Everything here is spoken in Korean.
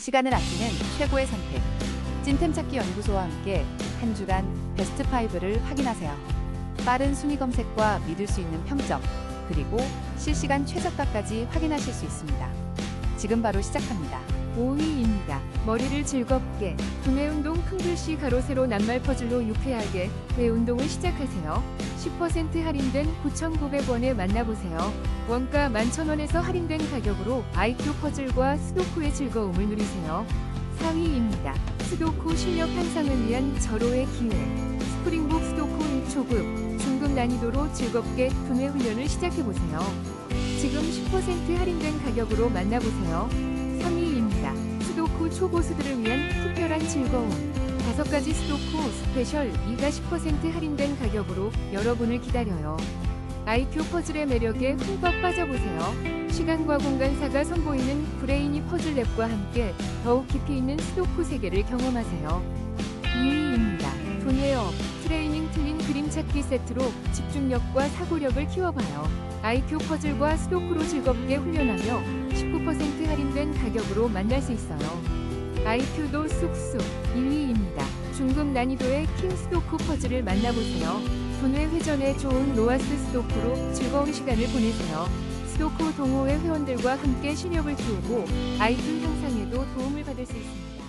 시간을 아끼는 최고의 선택. 찐템 찾기 연구소와 함께 한 주간 베스트 5를 확인하세요. 빠른 순위 검색과 믿을 수 있는 평점, 그리고 실시간 최저가까지 확인하실 수 있습니다. 지금 바로 시작합니다. 5위입니다. 머리를 즐겁게 두뇌 운동 큰 글씨 가로 세로 낱말 퍼즐로 유쾌하게 뇌 운동을 시작하세요. 10% 할인된 9,900원에 만나보세요. 원가 11,000원에서 할인된 가격으로 IQ 퍼즐과 스도쿠의 즐거움을 누리세요. 4위입니다. 스도쿠 실력 향상을 위한 절호의 기회. 스프링북 스도쿠 1초급 중급 난이도로 즐겁게 두뇌 훈련을 시작해보세요. 지금 10% 할인된 가격으로 만나보세요. 3위입니다. 스도쿠 초보수들을 위한 특별한 즐거움. 다섯 가지 스도쿠 스페셜 2가 10% 할인된 가격으로 여러분을 기다려요. IQ 퍼즐의 매력에 흠뻑 빠져보세요. 시간과 공간사가 선보이는 브레이니 퍼즐 랩과 함께 더욱 깊이 있는 스도쿠 세계를 경험하세요. 2위입니다. 두뇌업 트레이닝 틀린 그림 찾기 세트로 집중력과 사고력을 키워봐요. IQ 퍼즐과 스도쿠로 즐겁게 훈련하며 19% 할인된 가격으로 만날 수 있어요. IQ도 쑥쑥 1위입니다. 중급 난이도의 킹 스도쿠 퍼즐을 만나보세요. 두뇌 회전에 좋은 노아스 스도쿠로 즐거운 시간을 보내세요. 스도쿠 동호회 회원들과 함께 실력을 키우고 IQ 향상에도 도움을 받을 수 있습니다.